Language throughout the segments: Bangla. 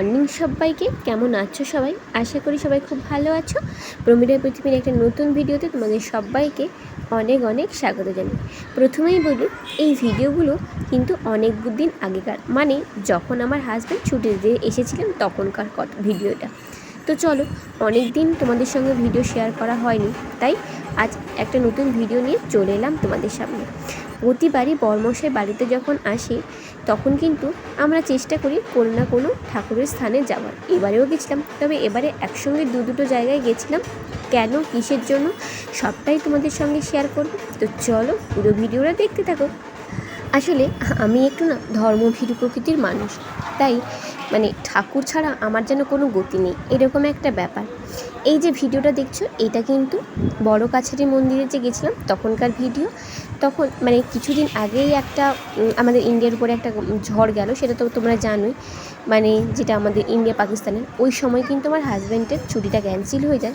মর্নিং সবাইকে। কেমন আছো সবাই? আশা করি সবাই খুব ভালো আছো। প্রমিডা পৃথিবীর একটা নতুন ভিডিওতে তোমাদের সবাইকে অনেক অনেক স্বাগত জানাই। প্রথমেই বলি, এই ভিডিওগুলো কিন্তু অনেক দিন আগেকার। মানে যখন আমার হাজব্যান্ড ছুটিতে এসেছিলেন তখনকার ভিডিওটা। তো চলো, অনেক দিন তোমাদের সঙ্গে ভিডিও শেয়ার করা হয়নি। তাই আজ একটা নতুন ভিডিও নিয়ে চলে এলাম তোমাদের সামনে। প্রতিবারই বর্মশাই বাড়িতে যখন আসে, তখন কিন্তু আমরা চেষ্টা করি কোনো না কোনো ঠাকুরের স্থানে যাওয়ার। এবারেও গেছিলাম, তবে এবারে একসঙ্গে দু দুটো জায়গায় গেছিলাম। কেন, কিসের জন্য, সবটাই তোমাদের সঙ্গে শেয়ার করব। তো চলো পুরো ভিডিওটা দেখতে থাকো। আসলে আমি একটু না ধর্মভীরু প্রকৃতির মানুষ। তাই মানে ঠাকুর ছাড়া আমার যেন কোনো গতি নেই, এরকম একটা ব্যাপার। এই যে ভিডিওটা দেখছ, এটা কিন্তু বড় কাছারি মন্দিরে যে গেছিলাম, তখনকার ভিডিও। তখন মানে কিছুদিন আগেই একটা আমাদের ইন্ডিয়ার উপরে একটা ঝড় গেল, সেটা তো তোমরা জানোই। মানে যেটা আমাদের ইন্ডিয়া, পাকিস্তানের। ওই সময় কিন্তু আমার হাজব্যান্ডের ছুটিটা ক্যান্সেল হয়ে যায়।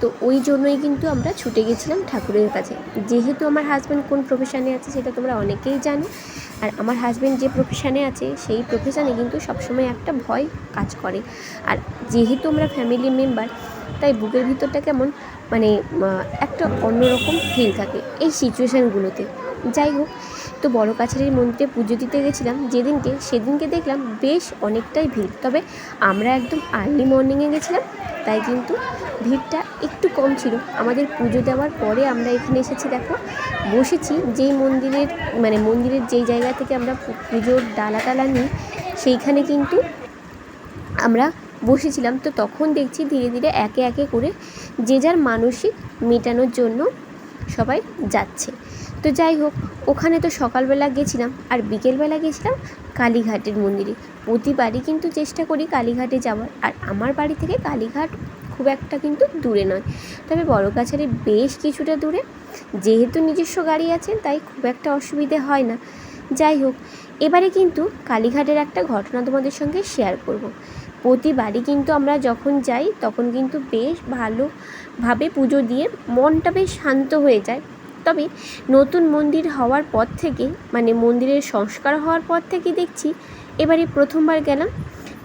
তো ওই জন্যই কিন্তু আমরা ছুটে গেছিলাম ঠাকুরের কাছে। যেহেতু আমার হাজব্যান্ড কোন প্রফেশনে আছে, সেটা তোমরা অনেকেই জানো। আর আমার হাজব্যান্ড যে প্রফেশনে আছে, সেই প্রফেশনে কিন্তু সবসময় একটা ভয় কাজ করে। আর যেহেতু আমরা ফ্যামিলি মেম্বার তাই বুকের ভিতরটা কেমন মানে একটা অন্যরকম ফিল থাকে এই সিচুয়েশানগুলোতে যাই হোক, তো বড় কাছারির মন্দিরে পুজো দিতে গেছিলাম। যেদিনকে, সেদিনকে দেখলাম বেশ অনেকটাই ভিড়। তবে আমরা একদম আর্লি মর্নিংয়ে গেছিলাম, তাই কিন্তু ভিড়টা একটু কম ছিল। আমাদের পুজো দেওয়ার পরে আমরা এখানে এসেছি, দেখো। বসেছি, যেই মন্দিরের মানে মন্দিরের যেই জায়গা থেকে আমরা পুজোর ডালা টালা নিই, সেইখানে কিন্তু আমরা বসেছিলাম, তো তখন দেখছি ধীরে ধীরে একে একে করে যে যার মানসিক মেটানোর জন্য সবাই যাচ্ছে। তো যাই হোক, ওখানে তো সকালবেলা গেছিলাম আর বিকেলবেলা গেছিলাম কালীঘাটের মন্দিরে। প্রতিবারই কিন্তু চেষ্টা করি কালীঘাটে যাওয়ার, আর আমার বাড়ি থেকে কালীঘাট খুব একটা কিন্তু দূরে নয়। তবে বড় কাছারে বেশ কিছুটা দূরে। যেহেতু নিজস্ব গাড়ি আছে, তাই খুব একটা অসুবিধে হয় না। যাই হোক, এবারে কিন্তু কালীঘাটের একটা ঘটনা তোমাদের সঙ্গে শেয়ার করব। প্রতিবারই কিন্তু আমরা যখন যাই, তখন কিন্তু বেশ ভালোভাবে পুজো দিয়ে মনটা বেশ শান্ত হয়ে যায়। তবে নতুন মন্দির হওয়ার পর থেকে মানে মন্দিরের সংস্কার হওয়ার পর থেকে দেখছি, এবারে প্রথমবার গেলাম।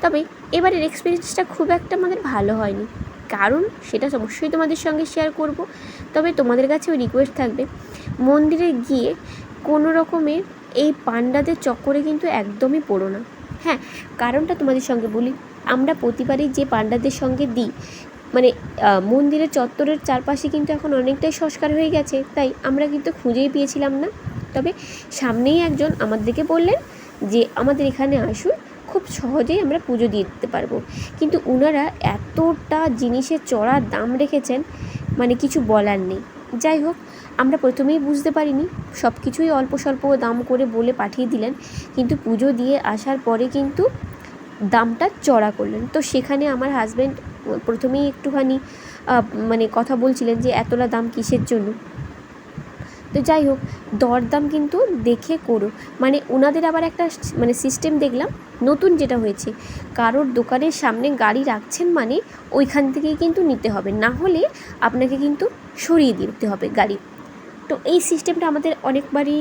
তবে এবারের এক্সপিরিয়েন্সটা খুব একটা আমাদের ভালো হয়নি। কারণ সেটা অবশ্যই তোমাদের সঙ্গে শেয়ার করব। তবে তোমাদের কাছেও রিকোয়েস্ট থাকবে, মন্দিরে গিয়ে কোনো রকমের এই পান্ডাদের চক্করে কিন্তু একদমই পড়ো না। হ্যাঁ কারণটা তোমাদের সঙ্গে বলি। আমরা প্রতিবারই যে পান্ডাদের সঙ্গে দিই মানে মন্দিরের চত্বরের চারপাশে কিন্তু এখন অনেকটাই সংস্কার হয়ে গেছে, তাই আমরা কিন্তু খুঁজেই পেয়েছিলাম না। তবে সামনেই একজন আমাদেরকে বললেন যে, আমাদের এখানে আসুন, খুব সহজেই আমরা পুজো দিয়ে দিতে পারব। কিন্তু ওনারা এতটা জিনিসের চড়া দাম রেখেছেন মানে কিছু বলার নেই। যাই হোক, আমরা প্রথমেই বুঝতে পারিনি সব কিছুই অল্প স্বল্প দাম করে বলে পাঠিয়ে দিলেন, কিন্তু পুজো দিয়ে আসার পরে কিন্তু দামটা চড়া করলেন। তো সেখানে আমার হাজব্যান্ড প্রথমেই একটুখানি মানে কথা বলছিলেন যে এতলা দাম কিসের জন্য? তো যাই হোক, দরদাম কিন্তু দেখে করো। মানে ওনাদের আবার একটা মানে সিস্টেম দেখলাম, নতুন যেটা হয়েছে। কারোর দোকানের সামনে গাড়ি রাখছেন মানে ওইখান থেকেই কিন্তু নিতে হবে। না হলে আপনাকে কিন্তু সরিয়ে দিতে হবে গাড়ি। তো এই সিস্টেমটা আমাদের অনেকবারই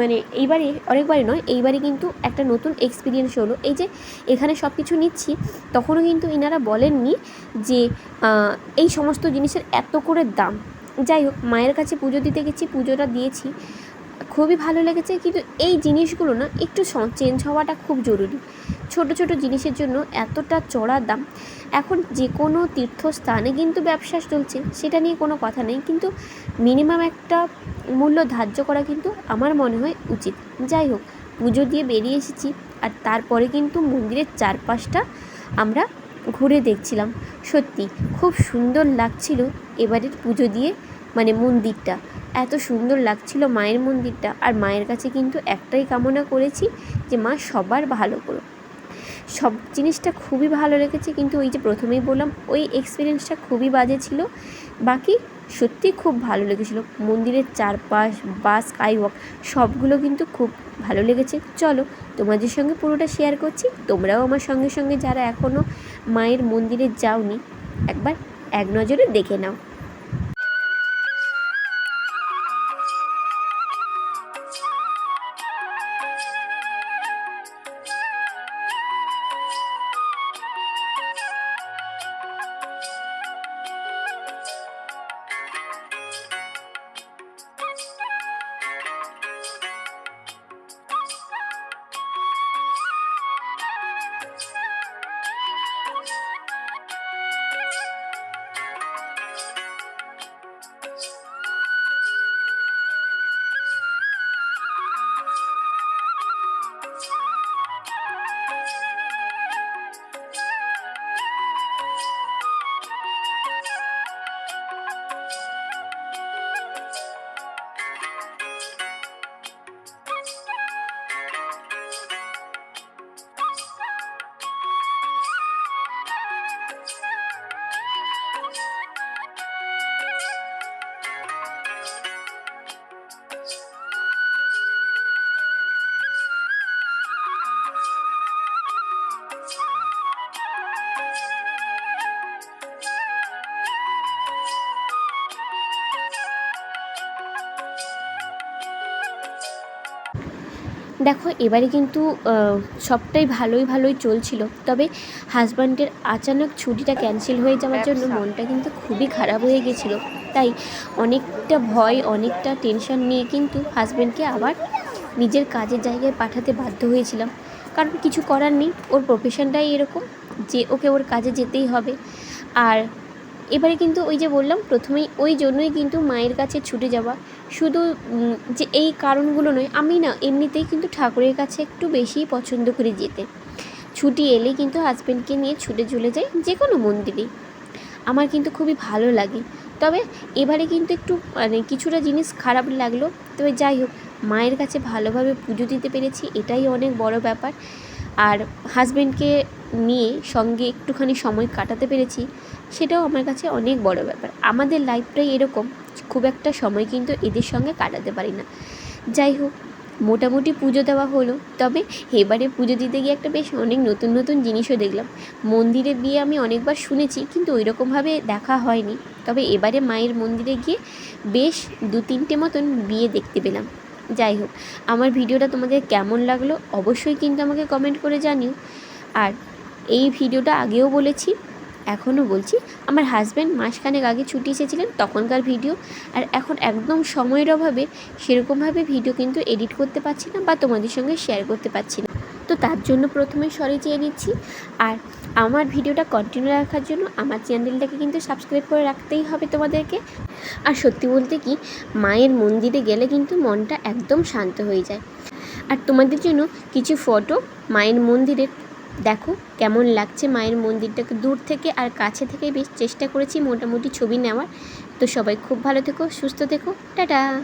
মানে এইবারই, অনেকবারই নয়, এইবারই কিন্তু একটা নতুন এক্সপিরিয়েন্স হলো। এই যে এখানে সব কিছু নিচ্ছি, তখনও কিন্তু ইনারা বলেননি যে এই সমস্ত জিনিসের এত করে দাম। যাই হোক, মায়ের কাছে পুজো দিতে গেছি, পুজোটা দিয়েছি। খুবই ভালো লেগেছে, কিন্তু এই জিনিসগুলো না একটু চেঞ্জ হওয়াটা খুব জরুরি। ছোট ছোট জিনিসের জন্য এতটা চড়া দাম। এখন যে কোনো তীর্থস্থানে কিন্তু ব্যবসা চলছে, সেটা নিয়ে কোনো কথা নেই, কিন্তু মিনিমাম একটা মূল্য ধার্য করা কিন্তু আমার মনে হয় উচিত। যাই হোক, পুজো দিয়ে বেরিয়ে এসেছি, আর তারপরে কিন্তু মন্দিরের চারপাশটা আমরা ঘুরে দেখছিলাম। সত্যি, খুব সুন্দর লাগছিল এবারের পুজো দিয়ে মানে মন্দিরটা। এত সুন্দর লাগছিল মায়ের মন্দিরটা। আর মায়ের কাছে কিন্তু একটাই কামনা করেছি যে মা সবার ভালো করো সব জিনিসটা খুবই ভালো লেগেছে কিন্তু ওই যে প্রথমেই বললাম, ওই এক্সপিরিয়েন্সটা খুবই বাজে ছিল। বাকি সত্যি খুব ভালো লেগেছিলো। মন্দিরের চারপাশ, বা স্কাই ওয়াক সবগুলো কিন্তু খুব ভালো লেগেছে। চলো তোমাদের সঙ্গে পুরোটা শেয়ার করছি। তোমরাও আমার সঙ্গে সঙ্গে যারা এখনও মায়ের মন্দিরে যাওনি, একবার এক নজরে দেখে নাও। দেখো এবারে কিন্তু সবটাই ভালোই ভালোই চলছিল। তবে হাজব্যান্ডের আচানক ছুটিটা ক্যান্সেল হয়ে যাওয়ার জন্য মনটা কিন্তু খুবই খারাপ হয়ে গেছিল। তাই অনেকটা ভয় অনেকটা টেনশন নিয়ে কিন্তু হাজব্যান্ডকে আবার নিজের কাজের জায়গায় পাঠাতে বাধ্য হয়েছিলাম। কারণ কিছু করার নেই ওর প্রফেশনটাই এরকম যে ওকে ওর কাজে যেতেই হবে। আর এবারে কিন্তু ওই যে বললাম প্রথমেই ওই জন্যই কিন্তু মায়ের কাছে ছুটে যাওয়া। শুধু যে এই কারণগুলো নয়, আমি না এমনিতেই কিন্তু ঠাকুরের কাছে একটু বেশিই পছন্দ করি যেতে। ছুটি এলে কিন্তু হাজব্যান্ডকে নিয়ে ছুটে চলে যাই যে কোনো মন্দিরেই। আমার কিন্তু খুবই ভালো লাগে। তবে এবারে কিন্তু একটু মানে কিছুটা জিনিস খারাপ লাগল। তবে যাই হোক, মায়ের কাছে ভালোভাবে পুজো দিতে পেরেছি, এটাই অনেক বড় ব্যাপার। আর হাজব্যান্ডকে নিয়ে সঙ্গে একটুখানি সময় কাটাতে পেরেছি, সেটাও আমার কাছে অনেক বড় ব্যাপার। আমাদের লাইফটাই এরকম খুব একটা সময় কিন্তু এদের সঙ্গে কাটাতে পারি না। যাই হোক, মোটামুটি পুজো দেওয়া হলো। তবে এবারে পুজো দিতে গিয়ে একটা বেশ অনেক নতুন নতুন জিনিসও দেখলাম। মন্দিরে বিয়ে আমি অনেকবার শুনেছি, কিন্তু ওই রকমভাবে দেখা হয়নি। তবে এবারে মায়ের মন্দিরে গিয়ে বেশ দু তিনটে মতন বিয়ে দেখতে পেলাম। যাই হোক, আমার ভিডিওটা তোমাদের কেমন লাগল অবশ্যই কিন্তু আমাকে কমেন্ট করে জানিও। আর এই ভিডিওটা আগেও বলেছি এখনও বলছি, আমার হাজব্যান্ড মাসখানেক আগে ছুটি এসেছিলেন তখনকার ভিডিও আর এখন একদম সময়ের অভাবে সেরকমভাবে ভিডিও কিন্তু এডিট করতে পারছি না বা তোমাদের সঙ্গে শেয়ার করতে পারছি না। তো তার জন্য প্রথমে সরি চেয়ে নিচ্ছি, আর আমার ভিডিওটা কন্টিনিউ রাখার জন্য আমার চ্যানেলটাকে কিন্তু সাবস্ক্রাইব করে রাখতেই হবে তোমাদেরকে। আর সত্যি বলতে কি, মায়ের মন্দিরে গেলে কিন্তু মনটা একদম শান্ত হয়ে যায়। আর তোমাদের জন্য কিছু ফটো মায়ের মন্দিরের দেখো, কেমন লাগছে মায়ের মন্দিরটাকে। দূর থেকে আর কাছে থেকে বেশ চেষ্টা করেছি মোটামুটি ছবি নেওয়ার। তো সবাই খুব ভালো থেকো, সুস্থ থেকো। টাটা!